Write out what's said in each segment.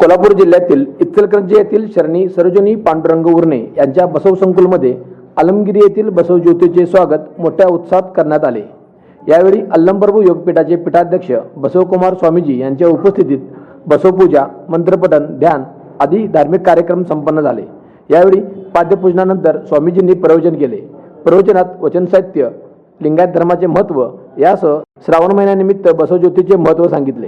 कोल्हापूर जिल्ह्यातील इचलकरंजी येथील शरणी सरोजनी पांडुरंग उर्णे यांच्या बसव संकुलमध्ये आलमगिरी येथील बसव ज्योतीचे स्वागत मोठ्या उत्साहात करण्यात आले. यावेळी अल्लंप्रभू योगपीठाचे पीठाध्यक्ष बसवकुमार स्वामीजी यांच्या उपस्थितीत बसवपूजा मंत्रपठण ध्यान आदी धार्मिक कार्यक्रम संपन्न झाले. यावेळी पाद्यपूजनानंतर स्वामीजींनी प्रवचन केले. प्रवचनात वचन साहित्य लिंगायत धर्माचे महत्त्व यासह श्रावण महिन्यानिमित्त बसवज्योतीचे महत्त्व सांगितले.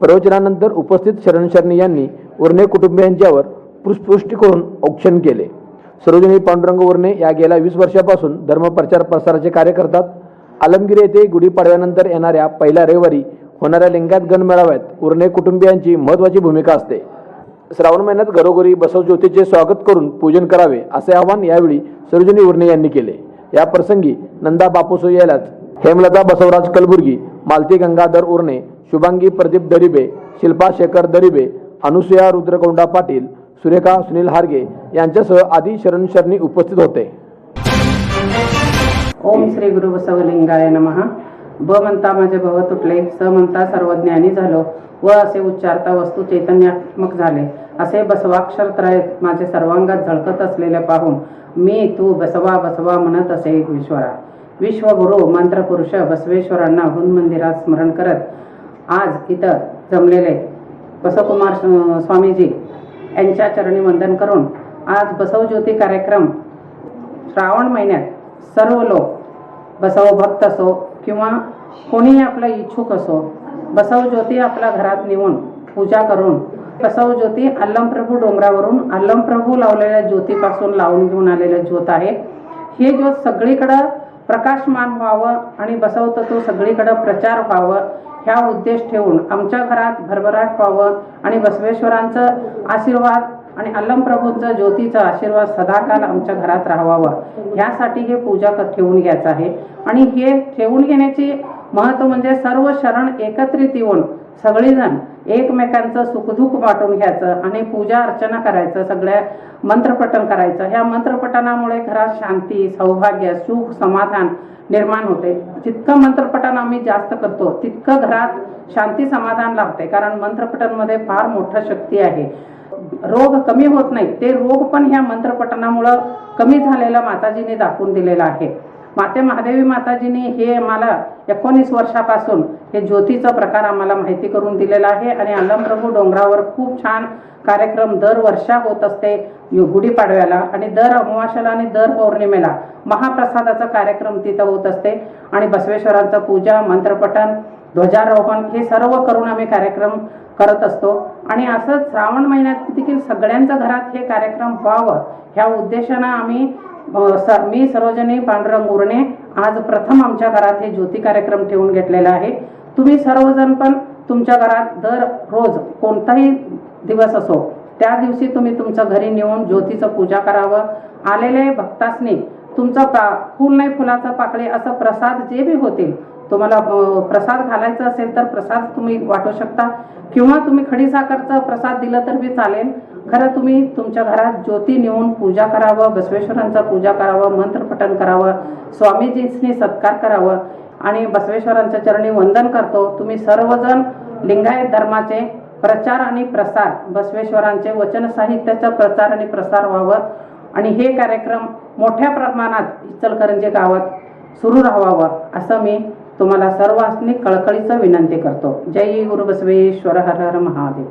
प्रवचनानंतर उपस्थित शरणशरणी यांनी उर्णे कुटुंबियांच्यावर पुष्पुष्टी करून औक्षण केले. सरोजिनी पांडुरंग उर्णे या गेल्या वीस वर्षापासून धर्मप्रचार प्रसाराचे कार्य करतात आलमगिरी येथे गुढीपाडव्यानंतर येणाऱ्या पहिल्या रविवारी होणाऱ्या लिंगायत गण मेळाव्यात उर्णे कुटुंबियांची महत्त्वाची भूमिका असते. श्रावण महिन्यात घरोघरी बसवज्योतीचे स्वागत करून पूजन करावे असे आवाहन यावेळी सरोजिनी उर्णे यांनी केले. या प्रसंगी नंदा बापूसो यायलाच हेमलता बसवराज कलबुर्गी मालती गंगाधर उर्णे शुभांगी प्रदीप दरिबे शिल्पा शेखर दरिबे अनुसुया रुद्रकोंडा पाटील सुरेखा सुनील हारगे यांच्यासह आदी शरण शरणी उपस्थित होते. ओम श्री गुरु बसवलिंगाय नमः. ब म्हणता माझे भव तुटले स म्हणता सर्वज्ञानी झालो व असे उच्चारता वस्तू चैतन्यात्मक झाले. असे बसवाक्षर त्रय माझे सर्वांगात झळकत असलेले पाहून मी तू बसवा बसवा म्हणत असे विश्वरा. विश्वगुरु मंत्रपुरुष बसवेश्वरांना हुन मंदिरात स्मरण करत आज इथं जमलेले बसवकुमार स्वामीजी यांच्या चरणी वंदन करून आज बसवज्योती कार्यक्रम श्रावण महिन्यात सर्व लोक बसव भक्त असो किंवा कोणीही आपला इच्छुक असो बसव ज्योती आपल्या घरात नेऊन पूजा करून बसव ज्योती अल्लमप्रभू डोंगरावरून अल्लमप्रभू लावलेल्या ज्योतीपासून लावून घेऊन आलेलं ज्योत आहे. हे ज्योत सगळीकडं प्रकाशमान व्हावं आणि बसव तत्व सगळीकडं प्रचार व्हावं ह्या उद्देश ठेवून आमच्या घरात भरभराट व्हावं आणि बसवेश्वरांचं आशीर्वाद आणि अल्लमप्रभूंचा ज्योतीचा आशीर्वाद सदाकाल आमच्या घरात राहावा. ह्यासाठी हे पूजा क- ठेवून घ्यायचं आहे. आणि हे ठेवून घेण्याची महत्त्व म्हणजे सर्व शरण एकत्रित येऊन सगळेजण एकमेकांचं सुखदुःख वाटून घ्यायचं आणि पूजा अर्चना करायचं सगळ्या मंत्रपठण करायचं. ह्या मंत्रपठणामुळे घरात शांती सौभाग्य सुख समाधान निर्माण होते. जितकं मंत्रपठण आम्ही जास्त करतो तितकं घरात शांती समाधान लाभते. कारण मंत्रपठणमध्ये फार मोठं शक्ती आहे. रोग कमी होत नाही. ते रोग पण ह्या मंत्रपठणामुळं कमी झालेलं माताजीने दाखवून दिलेलं आहे. माते महादेवी माताजीने हे आम्हाला एकोणीस वर्षापासून हे ज्योतीचा प्रकार आम्हाला माहिती करून दिलेला आहे. आणि अलमप्रभू डोंगरावर खूप छान कार्यक्रम दर वर्षा होत असते गुढीपाडव्याला आणि दर अमावास्याला आणि दर पौर्णिमेला महाप्रसादाचा कार्यक्रम तिथं होत असते. आणि बसवेश्वरांचं पूजा मंत्रपठण ध्वजारोहण हे सर्व करून आम्ही कार्यक्रम करत असतो. आणि असंच श्रावण महिन्यात देखील सगळ्यांच्या घरात हे कार्यक्रम व्हावं ह्या उद्देशानं आम्ही सर मी सरोजनी पांडुरंग उरणे आज प्रथम आमच्या घरात हे ज्योती कार्यक्रम ठेवून घेतलेला आहे. तुम्ही सर्वजण पण तुमच्या घरात दर रोज कोणताही दिवस असो त्या दिवशी तुम्ही तुमच्या घरी नेऊन ज्योतीचं पूजा करावं. आलेले भक्तासनी तुमचा पा फुल नाही फुलाचा पाकळे असं प्रसाद जे बी होतील तुम्हाला प्रसाद घालायचा असेल तर प्रसाद तुम्ही वाटू शकता. किंवा तुम्ही खडीसाखरचा प्रसाद दिलं तर बी चालेल. खरं तुम्ही तुमच्या घरात ज्योती नेऊन पूजा करावं बसवेश्वरांचा पूजा करावं मंत्रपठण करावं स्वामीजींनी सत्कार करावं आणि बसवेश्वरांच्या चरणी वंदन करतो. तुम्ही सर्वजण लिंगायत धर्माचे प्रचार आणि प्रसार बसवेश्वरांचे वचन साहित्याचा प्रचार आणि प्रसार व्हावं. आणि हे कार्यक्रम मोठ्या प्रमाणात इचलकरंजी गावात सुरू राहावं असं मी तुम्हाला सर्वांनी कळकळीचं विनंती करतो. जय गुरु बसवेश्वर हर हर महादेव.